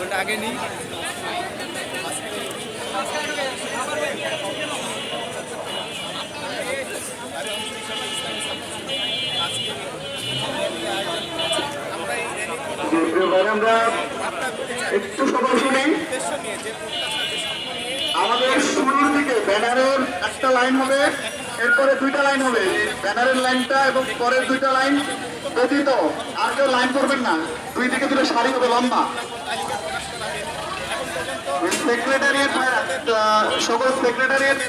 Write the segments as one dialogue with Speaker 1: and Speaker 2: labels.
Speaker 1: ওটা আগে নিই
Speaker 2: একটু সবাই শুনি আমাদের শুরুর দিকে ব্যানারের একটা লাইন হবে। এরপরে দুইটা লাইন হবে। ব্যানারের লাইনটা এবং পরের দুইটা লাইন ব্যতীত। আর কেউ লাইন করবেন না। দুই দিকে দুটো সারি হবে লম্বা। সেক্রেটারিয়েট সকল সেক্রেটারিয়েট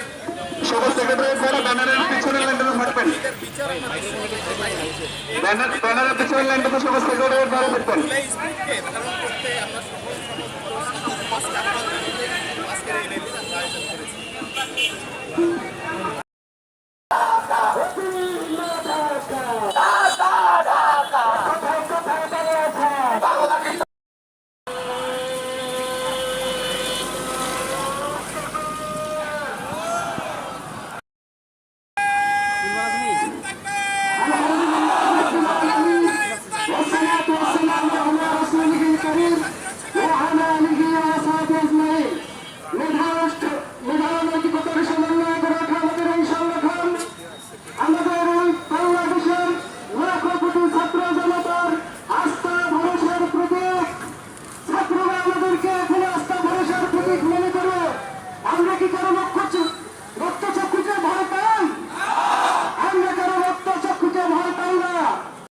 Speaker 2: সকল সেক্রেটারিয়েট দ্বারা ব্যানারের পিছনের লাইনটাতে থাকবেন। ব্যানারের পিছনের লাইনটাতে সকল সেক্রেটারিয়েট থাকবেন